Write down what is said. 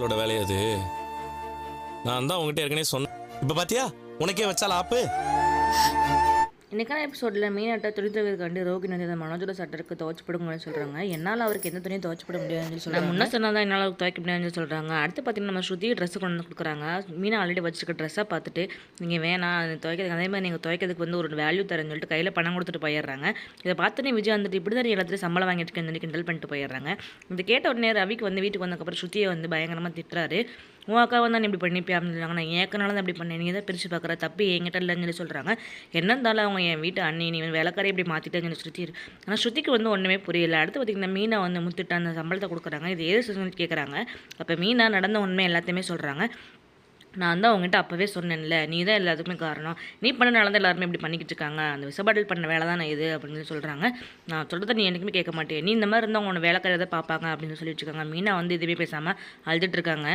இதோட வேலை அது. நான் தான் உங்ககிட்ட ஏற்கனவே சொன்னேன் இப்போ பாத்தியா? உனக்கே வச்சால ஆப்பு? இன்றைக்கான எபிசோடில் மீனாட்ட துணி துவைக்கிறதுக்காண்டி ரோகிணி வந்து அந்த மனோஜோட சட்டருக்கு துவச்சி போடுங்கன்னு சொல்கிறாங்க என்னால் அவருக்கு எந்த துணியும் துவச்சி போட முடியாதுன்னு சொல்லுவாங்க முன்ன சொன்னால் தான் என்னால் துவைக்க முடியாதுன்னு சொல்கிறாங்க அடுத்து பார்த்தீங்கன்னா நம்ம ஸ்ருதி ட்ரெஸ் கொண்டு வந்து கொடுக்குறாங்க. மீனா ஆல்ரெடி வச்சிருக்க ட்ரெஸ்ஸை பார்த்துட்டு நீங்கள் வேணாம் அது துவைக்கிறதுக்கு அதே மாதிரி நீங்கள் துவைக்கிறதுக்கு வந்து ஒரு வேல்யூ தரேன்னு சொல்லிட்டு கையில் பணம் கொடுத்துட்டு போயிடுறாங்க. இதை பார்த்துட்டு விஜய் வந்துட்டு இப்படி தான் எல்லாத்தையும் சம்பளம் வாங்கிட்டு இருக்கேன்னு சொல்லி கிண்டல் பண்ணிட்டு போயிடுறாங்க. இது கேட்ட உடனே ரவிக்கு வந்து வீட்டுக்கு வந்ததுக்கப்புறம் ஸ்ருதியை வந்து பயங்கரமாக திட்டுறாரு. உன் அக்கா வந்து இப்படி பண்ணிப்பியா அப்படின்னு சொல்லுவாங்க நான் ஏக்கனால தான் இப்படி பண்ணேன். நீங்கள் தான் பிரித்து பார்க்குற? தப்பு என்கிட்ட இல்லைன்னு சொல்லி சொல்கிறாங்க என்ன இருந்தாலும் அவங்க என் வீட்டு அண்ணி நீ வந்து இப்படி மாற்றிட்டேன்னு சொல்லி ஸ்ருதி ஆனால் ஸ்ருதிக்கு வந்து ஒன்றுமே புரியல. அடுத்து பார்த்திங்கன்னா மீனா வந்து முத்துட்டு அந்த சம்பளத்தை கொடுக்குறாங்க. இது ஏது சொல்லி கேட்குறாங்க அப்போ மீனா நடந்த உண்மை எல்லாத்தையுமே சொல்கிறாங்க நான் தான் உங்ககிட்ட அப்போவே சொன்னேன்ல. நீ தான் எல்லாத்துக்குமே காரணம். நீ பண்ணனால தான் எல்லாருமே இப்படி பண்ணிக்கிட்டு இருக்காங்க. அந்த விசபாடல் பண்ண வேலை தான் இது அப்படின்னு சொல்கிறாங்க நான் சொல்கிறத நீ எனக்குமே கேட்க மாட்டேன் நீ இந்த மாதிரி இருந்தால் உன்னோட வேலைக்காரதை பார்ப்பாங்க அப்படின்னு சொல்லி இருக்காங்க மீனா வந்து எதுவுமே பேசாமல் அழுதுட்டு இருக்காங்க.